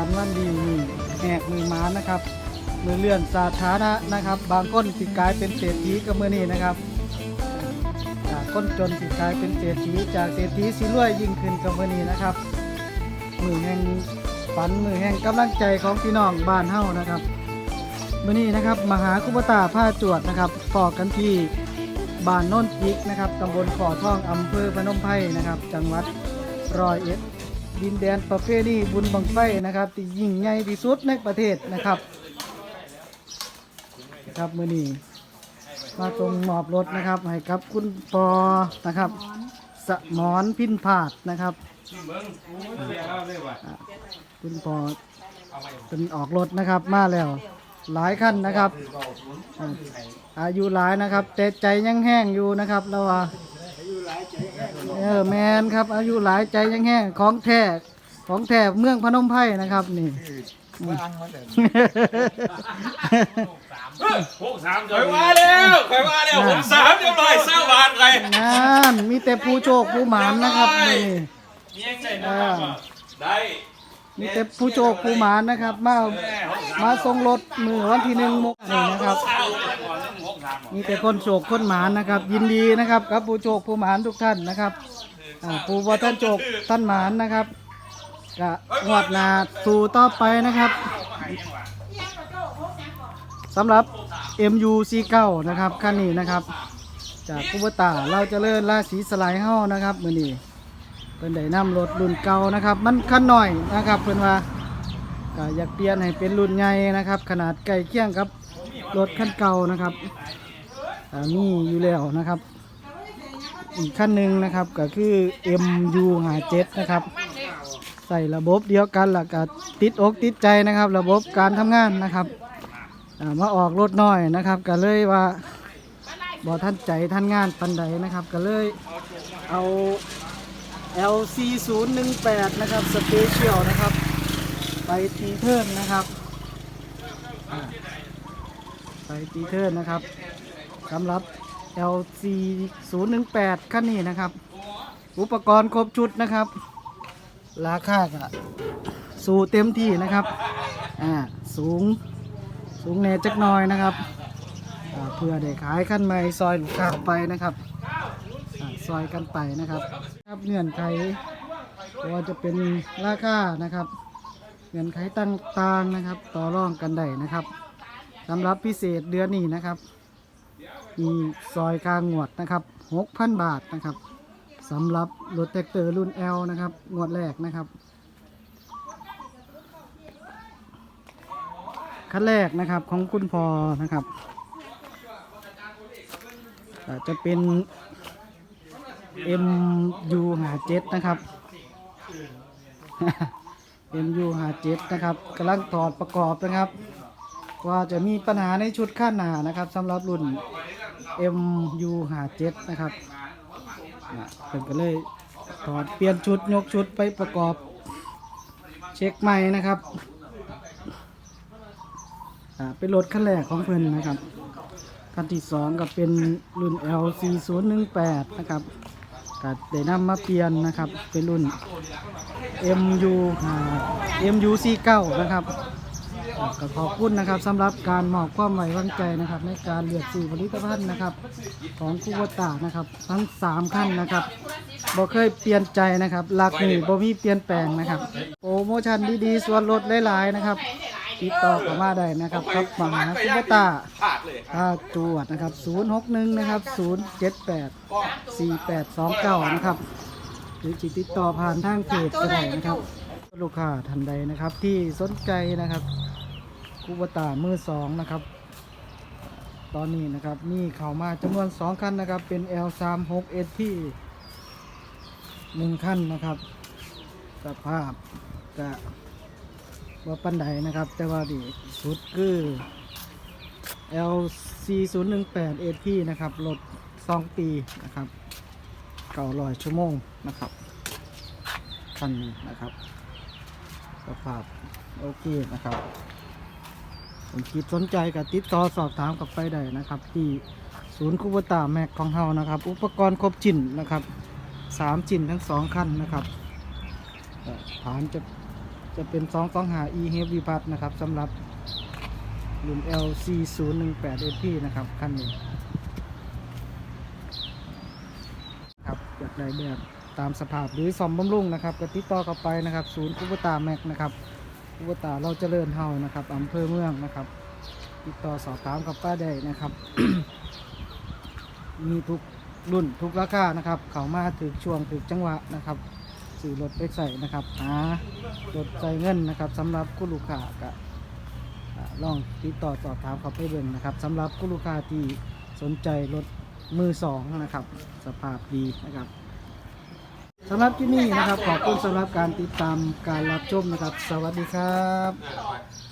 กันวันดีนี่แหกมือหมานะครับ มือเลื่อนสาธารณะนะครับ บางคนสิกลายเป็นเศรษฐีกับมือนี้นะครับจากคนจนสิกลายเป็นเศรษฐีจากเศรษฐีสิรวยยิ่งขึ้นกับมือนี้นะครับ มือแห่งฝันมือแห่งกำลังใจของพี่น้องบ้านเฮานะครับมื่อนี้นะครับมหาคุปตาผ้าจวดนะครับต่อกันที่บ้านโน้นจิกนะครับตำบลขอท่องอำเภอพนมไพรนะครับ จังหวัดร้อยเอ็ด ดินแดนประเพณีบุญบังไฟนะครับที่ยิ่งใหญ่ที่สุดในประเทศนะครับนะครับมือนี้มาตรงมอบรถนะครับให้กับคุณปอนะครับ สมอนพินผาดนะครับคุณปอเป็นออกรถนะครับมาแล้วหลายขั้นนะครับ อาอายุหลายนะครับแต่ใจยังแห้งอยู่นะครับแล้วว่า เออแมนครับ อายุหลายใจยังแห้งของแท้ของแท้เมืองพนมไพรนะครับนี่หกสามข่อยว่าแล้วข่อยว่าแล้วหกสามเรียบร้อยเศร้าบานใครนั่นมีแต่ผู้โชคผู้หมานนะครับนี่อ่าได้มีแต่ผู้โชคผู้หมานนะครับ มามาส่งรถมือวันที่หนึ่งมกนี่นะครับ มีแต่คนโชคคนหมานนะครับ ยินดีนะครับกับผู้โชคผู้หมานทุกท่านนะครับอ่าผู้ว่าท่านโชคท่านหมานนะครับกะงวดหนาสู่ต่อไปนะครับสำหรับ MUC9 นะครับคันนี้นะครับ จากคุบตาเราจะเลื่อนราศีสลายเฮ้านะครับมือนี้เป็นได้นำรถรุ่นเก่านะครับ มันคันหน่อยนะครับเพื่อนว่าก็อยากเปลี่ยนให้เป็นรุ่นใหญ่นะครับ ขนาดใกล้เคียงกับ รถคันเก่านะครับมีอยู่แล้วนะครับ อีกขั้นหนึ่งนะครับก็คือ MU57 นะครับใส่ระบบเดียวกันหลักก็ติดอกติดใจนะครับ ระบบการทำงานนะครับมาออกรถน้อยนะครับ ก็เลยว่าบอท่านใจท่านงานปันใดนะครับ ก็เลยเอา LC 0 1 8นะครับสเปเชียลนะครับ ไปตีเทิร์นนะครับ อ่าไปตีเทิร์นนะครับสำหรับ LC 0 1 8คันนี้นะครับ อุปกรณ์ครบชุดนะครับ ราคาก็สูเต็มที่นะครับอ่าสูงสูงแน่จักหน่อยนะครับอ่าเพื่อได้ขายขั้นใหม่ซอยลูกค้าไปนะครับอ่าซอยกันไปนะครับครับเงื่อนไขว่าจะเป็นราคานะครับ เงื่อนไขต่างๆนะครับ ต่อรองกันได้นะครับ สำหรับพิเศษเดือนนี้นะครับ มีซอยกลางงวดนะครับ6,000 บาทนะครับสำหรับรถแท็กเตอร์รุ่น L นะครับ งวดแรกนะครับขั้นแรกนะครับของคุณพอนะครับจะเป็น MU หาเจ็ดนะครับ MU หาเจ็ดนะครับกำลังถอดประกอบนะครับ ว่าจะมีปัญหาในชุดข้านหนานะครับสำหรับรุ่น MU หาเจ็ดนะครับอ่าเพิ่นก็เลยถอดเปลี่ยนชุดยกชุดไปประกอบเช็คใหม่นะครับเป็นรถขั้นแรกของเพิ่นนะครับคันที่สองก็เป็นรุ่น LC 0 1 8 นะครับก็ได้นำมาเปลี่ยนนะครับเป็นรุ่น MU MU C 9นะครับ อ่าก็ขอบคุณนะครับสำหรับการมอบความไว้วางใจนะครับ ในการเลือกซื้อผลิตภัณฑ์นะครับ ของคูวตานะครับ ทั้ง3ขั้นนะครับบ่เคยเปลี่ยนใจนะครับหลักนี่บ่มีเปลี่ยนแปลงนะครับโปรโมชั่นดีๆส่วนลดหลายๆนะครับติดต่อเข้ามาได้นะครับครับมหาคูวตาถ้าจวดนะครับ 061 นะครับ 078 4829 นะครับ หรือจิตติดต่อผ่านทางเพจก็ได้นะครับ ลูกค้าท่านใดนะครับที่สนใจนะครับ คูบตามือสองนะครับ ตอนนี้นะครับมีเข้ามาจำนวน 2 คันนะครับ เป็น L36 ST หนึ่งคันนะครับสภาพก็ว่าปันใดนะครับ แต่ว่าดีสุดคือ LC 0 1 8 AP นะครับรถ2ปีนะครับเก่าลอยชั่วโมงนะครับคันนี้นะครับสภาพโอเคนะครับ ผมคิดสนใจกับติดต่อสอบถามกับไปได้นะครับ ที่ศูนย์คูบตาแม็กของเฮานะครับ อุปกรณ์ครบชิ้นนะครับสามชิ้นทั้งสองคันนะครับฐานจะจะเป็น 225e Heavy Pass นะครับสำหรับรุ่น LC 0 1 8 AP นะครับคันนี้ครับอยากได้แบบตามสภาพหรือซ่อมบำรุงนะครับก็ติดต่อเข้าไปนะครับ ศูนย์คุปตาแม็กนะครับ คุปตาเราเจริญเฮานะครับอำเภอเมืองนะครับ ติดต่อสอบถามกับป้าได้นะครับ มีทุกรุ่นทุกราคานะครับ เขามาถึงช่วงถึงจังหวะนะครับสื่อรถไปใส่นะครับหารถใส่เงินนะครับสำหรับผู้ลูกค้าก็ลองติดต่อสอบถามเขาไปเบิ่งนะครับสำหรับผู้ลูกค้าที่สนใจรถมือสองนะครับ สภาพดีนะครับ สำหรับที่นี่นะครับขอบคุณสำหรับการติดตามการรับชมนะครับ สวัสดีครับ